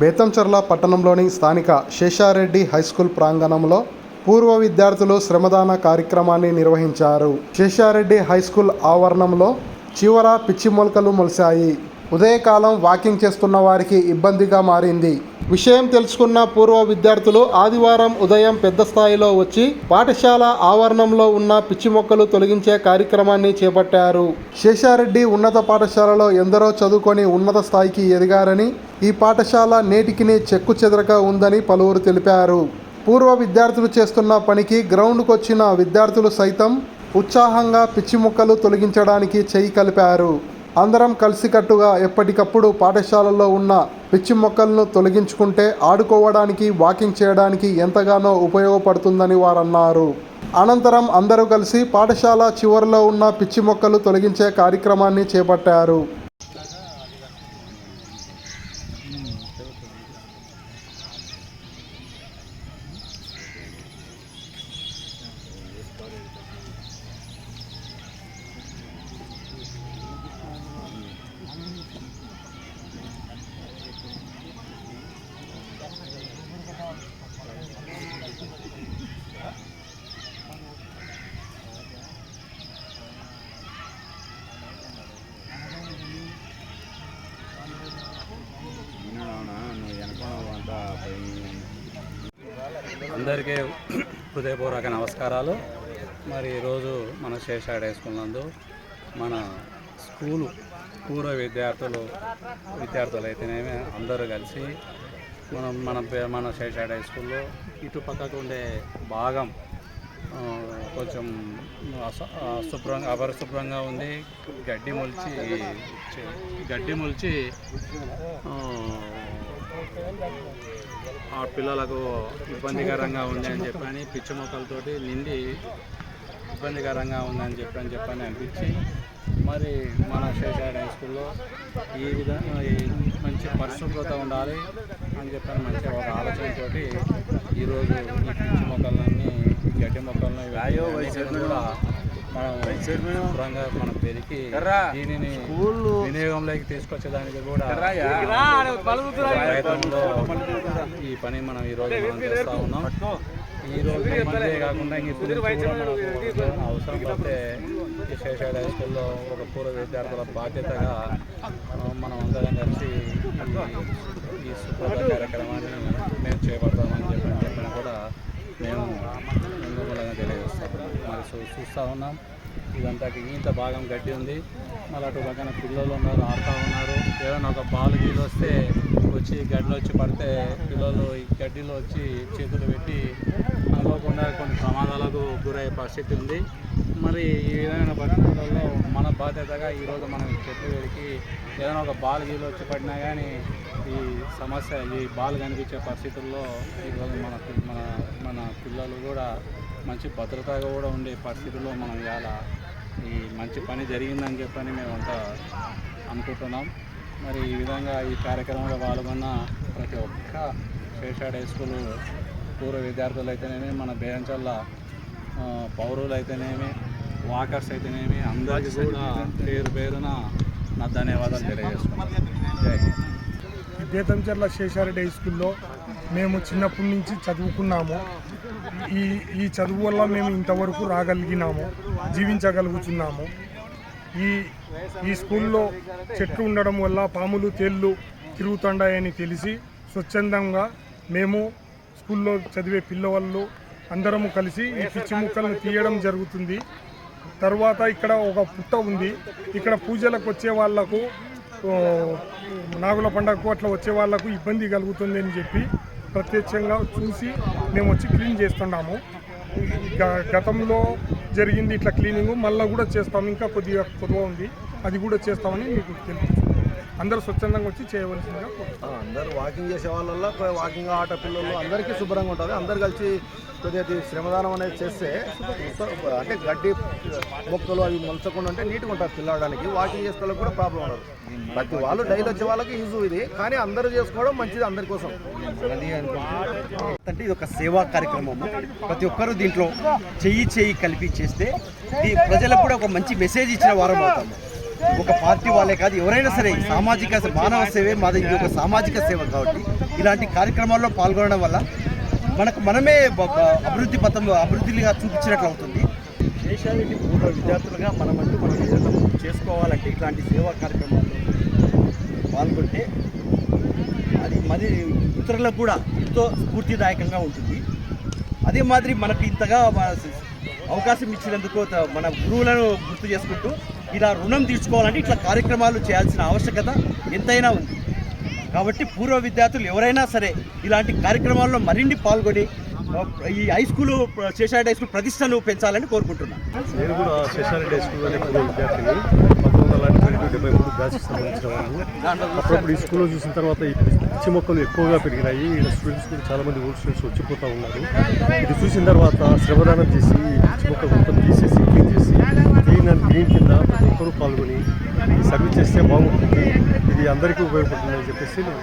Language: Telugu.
బేతంచెర్ల పట్టణంలోని స్థానిక శేషారెడ్డి హైస్కూల్ ప్రాంగణంలో పూర్వ విద్యార్థులు శ్రమదాన కార్యక్రమాన్ని నిర్వహించారు. శేషారెడ్డి హైస్కూల్ ఆవరణంలో చివర పిచ్చి మొలకలు మొలిశాయి. ఉదయకాలం వాకింగ్ చేస్తున్న వారికి ఇబ్బందిగా మారింది. విషయం తెలుసుకున్న పూర్వ విద్యార్థులు ఆదివారం ఉదయం పెద్ద స్థాయిలో వచ్చి పాఠశాల ఆవరణంలో ఉన్న పిచ్చి మొక్కలు తొలగించే కార్యక్రమాన్ని చేపట్టారు. శేషారెడ్డి ఉన్నత పాఠశాలలో ఎందరో చదువుకొని ఉన్నత స్థాయికి ఎదిగారని ఈ పాఠశాల నేటికిని చెక్కు చెదరక ఉందని పలువురు తెలిపారు. పూర్వ విద్యార్థులు చేస్తున్న పనికి గ్రౌండ్కు వచ్చిన విద్యార్థులు సైతం ఉత్సాహంగా పిచ్చి మొక్కలు తొలగించడానికి చేయి కలిపారు. అందరం కలిసికట్టుగా ఎప్పటికప్పుడు పాఠశాలలో ఉన్న పిచ్చి మొక్కలను తొలగించుకుంటే ఆడుకోవడానికి వాకింగ్ చేయడానికి ఎంతగానో ఉపయోగపడుతుందని వారన్నారు. అనంతరం అందరూ కలిసి పాఠశాల చివరిలో ఉన్న పిచ్చి మొక్కలు తొలగించే కార్యక్రమాన్ని చేపట్టారు. అందరికీ హృదయపూర్వక నమస్కారాలు. మరి ఈరోజు మన శేషాడ్ హై స్కూల్ నందు మన స్కూలు పూర్వ విద్యార్థులు విద్యార్థులు అయితేనేమి అందరూ కలిసి మనం మన పే- మన శేషాడ హై స్కూల్లో ఇటు పక్కకు ఉండే భాగం కొంచెం అస- అశుభ్రంగా అపరిశుభ్రంగా ఉంది. గడ్డి మొలిచి గడ్డి మొలిచి ఆ, పిల్లలకు ఇబ్బందికరంగా ఉంది అని చెప్పని పిచ్చి మొక్కలతోటి నిండి ఇబ్బందికరంగా ఉందని చెప్పని చెప్పని అనిపించి మరి మన శేషాడ్ హై స్కూల్లో ఈ విధంగా మంచి పరిశుభ్రత ఉండాలి అని చెప్పని మంచి ఒక ఆలోచనతోటి ఈరోజు ఈ పిచ్చి మొక్కలన్నీ గడ్డి మొక్కలను ఇవన్నీ కూడా మనం శుభ్రంగా మనం పెరిగి దీనిని వినియోగంలోకి తీసుకొచ్చేదానికి కూడా ప్రయత్నంలో ఈ పని మనం ఈ రోజు మనం చేస్తా ఉన్నాం. ఈ రోజు మందే కాకుండా ఇప్పుడు అవసరం పడితే ఈ శేషాడ స్కూల్లో ఒక పూర్వ విద్యార్థుల బాధ్యతగా మనం మనం అందరం కలిసి ఈ- శుభ్రత కార్యక్రమాన్ని మేము చేపడతామని చెప్పి చెప్పని కూడా మేము మూలంగా తెలియజేస్తాం మరి చూ- చూస్తూ ఉన్నాం. ఇదంతా ఇంత భాగం గడ్డి ఉంది. మళ్ళీ అటు పక్కన పిల్లలు ఉన్నారు ఆడుతూ ఉన్నారు. ఏదైనా ఒక బాల్ గీలు వస్తే వచ్చి గడ్డిలో వచ్చి పడితే పిల్లలు ఈ గడ్డిలో వచ్చి చేతులు పెట్టి అనుకోకుండా కొన్ని ప్రమాదాలకు గురయ్యే పరిస్థితి ఉంది. మరి ఈ విధమైన పరిస్థితులలో మన బాధ్యతగా ఈరోజు మనం చెట్లు పెరిగి ఏదైనా ఒక బాల్ గీలు వచ్చి పడినా కానీ ఈ సమస్య ఈ బాల్ కనిపించే పరిస్థితుల్లో ఈరోజు మన మన మన పిల్లలు కూడా మంచి భద్రతగా కూడా ఉండే పరిస్థితుల్లో మనం ఇవాళ ఈ మంచి పని జరిగిందని చెప్పని మేమంతా అనుకుంటున్నాం. మరి ఈ విధంగా ఈ కార్యక్రమంలో పాల్గొన్న ప్రతి ఒక్క శేషాడ్ హై స్కూల్ పూర్వ విద్యార్థులు అయితేనేమి మన బేరంచల్ల పౌరులు అయితేనేమి వాకర్స్ అయితేనేమి అందరికీ కూడా పేరు పేరున నా ధన్యవాదాలు తెలియజేస్తున్నాను. జై బేతంచెర్ల శేషారెడ్డి హై స్కూల్లో మేము చిన్నప్పటి నుంచి చదువుకున్నాము. ఈ ఈ చదువు వల్ల మేము ఇంతవరకు రాగలిగినాము జీవించగలుగుతున్నాము. ఈ ఈ స్కూల్లో చెట్లు ఉండడం వల్ల పాములు తేళ్ళు తిరుగుతుండాయని తెలిసి స్వచ్ఛందంగా మేము స్కూల్లో చదివే పిల్లవాళ్ళు అందరము కలిసి ఈ పిచ్చి ముక్కలను తీయడం జరుగుతుంది. తర్వాత ఇక్కడ ఒక పుట్ట ఉంది. ఇక్కడ పూజలకు వచ్చే వాళ్ళకు నాగుల పండగకు అట్లా వచ్చే వాళ్ళకు ఇబ్బంది కలుగుతుంది అని చెప్పి ప్రత్యక్షంగా చూసి మేము వచ్చి క్లీన్ చేస్తున్నాము. గ- గతంలో జరిగింది ఇట్లా క్లీనింగ్ మళ్ళీ కూడా చేస్తాము. ఇంకా కొద్దిగా కొద్దిగా ఉంది. అది కూడా చేస్తామని మీకు తెలుసు అందరూ స్వచ్ఛందంగా వచ్చి చేయవలసిందిగా అందరూ వాకింగ్ చేసే వాళ్ళల్లో కొ- వాకింగ్ ఆట పిల్లలు అందరికీ శుభ్రంగా ఉంటుంది. అందరు కలిసి కొద్దిగా శ్రమదానం అనేది చేస్తే అంటే గడ్డి మొక్కలు అవి మొలచకుండా ఉంటే నీట్గా ఉంటుంది పిల్లడానికి వాకింగ్ చేసే వాళ్ళకి కూడా ప్రాబ్లం ఉండదు. ప్రతి వాళ్ళు డైలీ వచ్చే వాళ్ళకి యూజ్ ఇది. కానీ అందరూ చేసుకోవడం మంచిది అందరి కోసం. అంటే ఇది ఒక సేవా కార్యక్రమము. ప్రతి ఒక్కరూ దీంట్లో చెయ్యి చెయ్యి కలిపి చేస్తే ఈ ప్రజలకు కూడా ఒక మంచి మెసేజ్ ఇచ్చిన వారం అవుతాము. ఒక పార్టీ వాళ్ళే కాదు ఎవరైనా సరే సామాజిక మానవ సేవే మాది ఇది ఒక సామాజిక సేవ కాబట్టి ఇలాంటి కార్యక్రమాల్లో పాల్గొనడం వల్ల మనకు మనమే అభివృద్ధి పథంలో అభివృద్ధిగా చూపించినట్లు అవుతుంది దేశానికి పూర్వ విద్యార్థులుగా మనమంటూ మనం ఏదైనా చేసుకోవాలంటే ఇట్లాంటి సేవా కార్యక్రమాల్లో పాల్గొంటే అది మరి ఇతరులకు కూడా ఎంతో స్ఫూర్తిదాయకంగా ఉంటుంది. అదే మాదిరి మనకు ఇంతగా అవకాశం ఇచ్చినందుకు మన గురువులను గుర్తు చేసుకుంటూ ఇలా రుణం తీర్చుకోవాలంటే ఇట్లా కార్యక్రమాలు చేయాల్సిన ఆవశ్యకత ఎంతైనా ఉంది. కాబట్టి పూర్వ విద్యార్థులు ఎవరైనా సరే ఇలాంటి కార్యక్రమాల్లో మరిన్ని పాల్గొని ఈ high school Seshareddy high school ప్రతిష్టను పెంచాలని కోరుకుంటున్నాను. నేను కూడా శేషారెడ్డి హై స్కూల్లోనే పూర్వ విద్యార్థిని. పంతొమ్మిది వందల ఎనభై రెండు డెబ్బై మూడు బ్యాచ్కి సంబంధించిన అప్పుడప్పుడు ఈ స్కూల్లో చూసిన తర్వాత ఈ పిచ్చి మొక్కలు ఎక్కువగా పెరిగినాయి. ఇక్కడ స్టూడెంట్స్ కూడా చాలామంది ఓల్డ్ స్టూడెంట్స్ వచ్చిపోతూ ఉన్నారు. ఇది చూసిన తర్వాత శ్రమదానం చేసి పిచ్చి మొక్కలు మొత్తం అందరూ పాల్గొని సర్వీస్ చేస్తే బాగుంటుంది. ఇది అందరికీ ఉపయోగపడుతుందని చెప్పేసి నేను